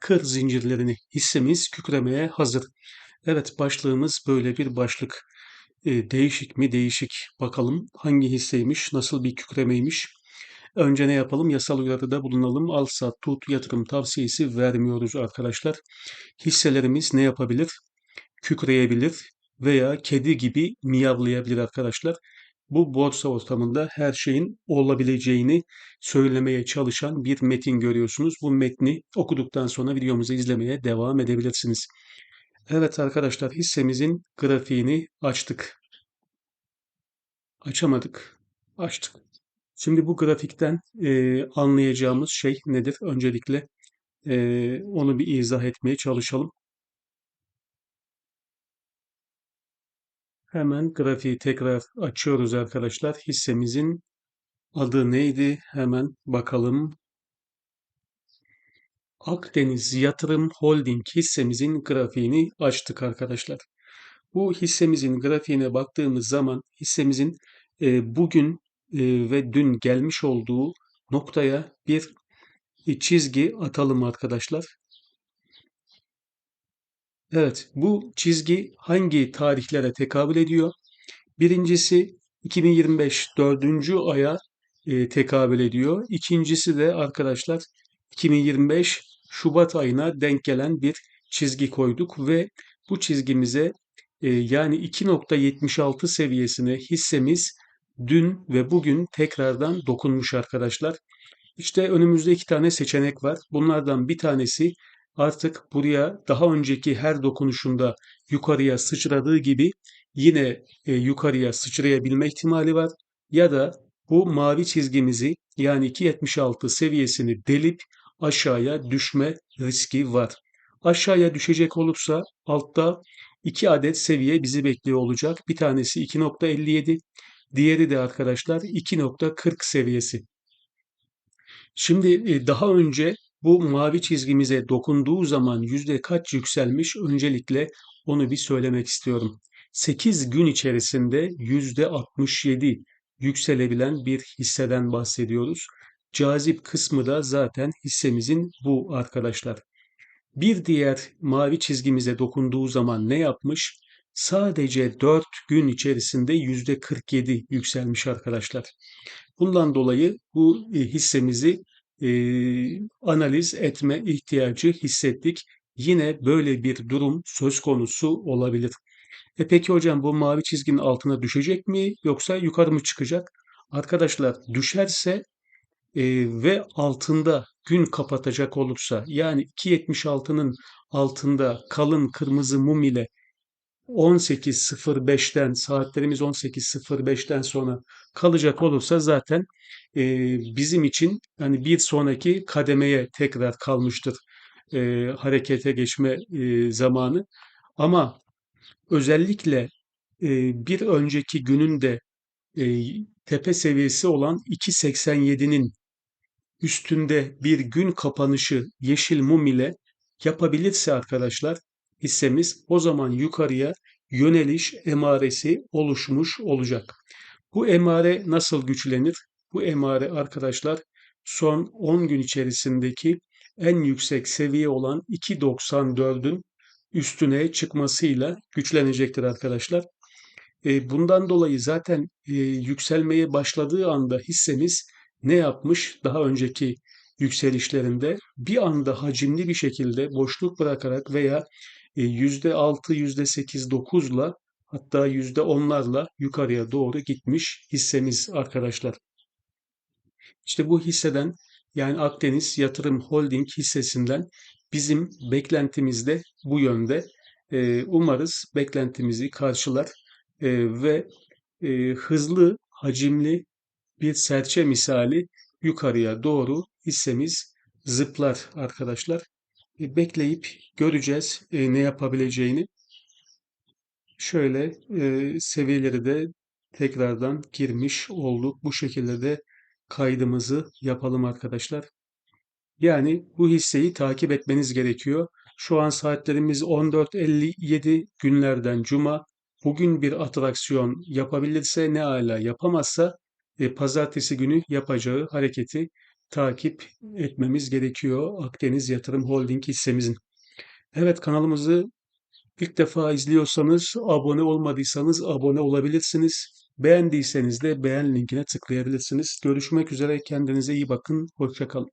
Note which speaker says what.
Speaker 1: Kır zincirlerini hissemiz kükremeye hazır. Evet başlığımız böyle bir başlık. E, değişik mi değişik. Bakalım hangi hisseymiş, nasıl bir kükremeymiş. Önce ne yapalım? Yasal uyarıda bulunalım. Al sat tut yatırım tavsiyesi vermiyoruz arkadaşlar. Hisselerimiz ne yapabilir? Kükreyebilir veya kedi gibi miyavlayabilir arkadaşlar bu borsa ortamında her şeyin olabileceğini söylemeye çalışan bir metin görüyorsunuz. Bu metni okuduktan sonra videomuzu izlemeye devam edebilirsiniz. Evet arkadaşlar hissemizin grafiğini açtık. Açamadık. Açtık. Şimdi bu grafikten e, anlayacağımız şey nedir? Öncelikle e, onu bir izah etmeye çalışalım. Hemen grafiği tekrar açıyoruz arkadaşlar. Hissemizin adı neydi? Hemen bakalım. Akdeniz Yatırım Holding hissemizin grafiğini açtık arkadaşlar. Bu hissemizin grafiğine baktığımız zaman hissemizin e, bugün e, ve dün gelmiş olduğu noktaya bir çizgi atalım arkadaşlar. Evet, bu çizgi hangi tarihlere tekabül ediyor? Birincisi 2025 dördüncü aya e, tekabül ediyor. İkincisi de arkadaşlar 2025 Şubat ayına denk gelen bir çizgi koyduk ve bu çizgimize e, yani 2.76 seviyesine hissemiz dün ve bugün tekrardan dokunmuş arkadaşlar. İşte önümüzde iki tane seçenek var. Bunlardan bir tanesi artık buraya daha önceki her dokunuşunda yukarıya sıçradığı gibi yine e, yukarıya sıçrayabilme ihtimali var. Ya da bu mavi çizgimizi yani 2.76 seviyesini delip aşağıya düşme riski var. Aşağıya düşecek olursa altta iki adet seviye bizi bekliyor olacak. Bir tanesi 2.57, diğeri de arkadaşlar 2.40 seviyesi. Şimdi e, daha önce bu mavi çizgimize dokunduğu zaman yüzde kaç yükselmiş? Öncelikle onu bir söylemek istiyorum. 8 gün içerisinde yüzde 67 yükselebilen bir hisseden bahsediyoruz. Cazip kısmı da zaten hissemizin bu arkadaşlar. Bir diğer mavi çizgimize dokunduğu zaman ne yapmış? Sadece 4 gün içerisinde yüzde 47 yükselmiş arkadaşlar. Bundan dolayı bu e, hissemizi e, analiz etme ihtiyacı hissettik. Yine böyle bir durum söz konusu olabilir. E peki hocam bu mavi çizginin altına düşecek mi yoksa yukarı mı çıkacak? Arkadaşlar düşerse e, ve altında gün kapatacak olursa yani 2.76'nın altında kalın kırmızı mum ile 18.05'ten saatlerimiz 18.05'ten sonra kalacak olursa zaten e, bizim için yani bir sonraki kademeye tekrar kalmıştır e, harekete geçme e, zamanı. Ama özellikle e, bir önceki günün de e, tepe seviyesi olan 2.87'nin üstünde bir gün kapanışı yeşil mum ile yapabilirse arkadaşlar hissemiz o zaman yukarıya yöneliş emaresi oluşmuş olacak. Bu emare nasıl güçlenir? Bu emare arkadaşlar son 10 gün içerisindeki en yüksek seviye olan 2.94'ün üstüne çıkmasıyla güçlenecektir arkadaşlar. E, bundan dolayı zaten e, yükselmeye başladığı anda hissemiz ne yapmış? Daha önceki yükselişlerinde bir anda hacimli bir şekilde boşluk bırakarak veya %6, %8, 9'la hatta %10'larla yukarıya doğru gitmiş hissemiz arkadaşlar. İşte bu hisseden yani Akdeniz Yatırım Holding hissesinden bizim beklentimiz de bu yönde. Umarız beklentimizi karşılar ve hızlı, hacimli bir serçe misali yukarıya doğru hissemiz zıplar arkadaşlar. Bekleyip göreceğiz e, ne yapabileceğini. Şöyle e, seviyeleri de tekrardan girmiş olduk. Bu şekilde de kaydımızı yapalım arkadaşlar. Yani bu hisseyi takip etmeniz gerekiyor. Şu an saatlerimiz 14.57 günlerden cuma. Bugün bir atraksiyon yapabilirse ne ala yapamazsa e, pazartesi günü yapacağı hareketi takip etmemiz gerekiyor Akdeniz Yatırım Holding hissemizin. Evet kanalımızı ilk defa izliyorsanız, abone olmadıysanız abone olabilirsiniz. Beğendiyseniz de beğen linkine tıklayabilirsiniz. Görüşmek üzere. Kendinize iyi bakın. Hoşça kalın.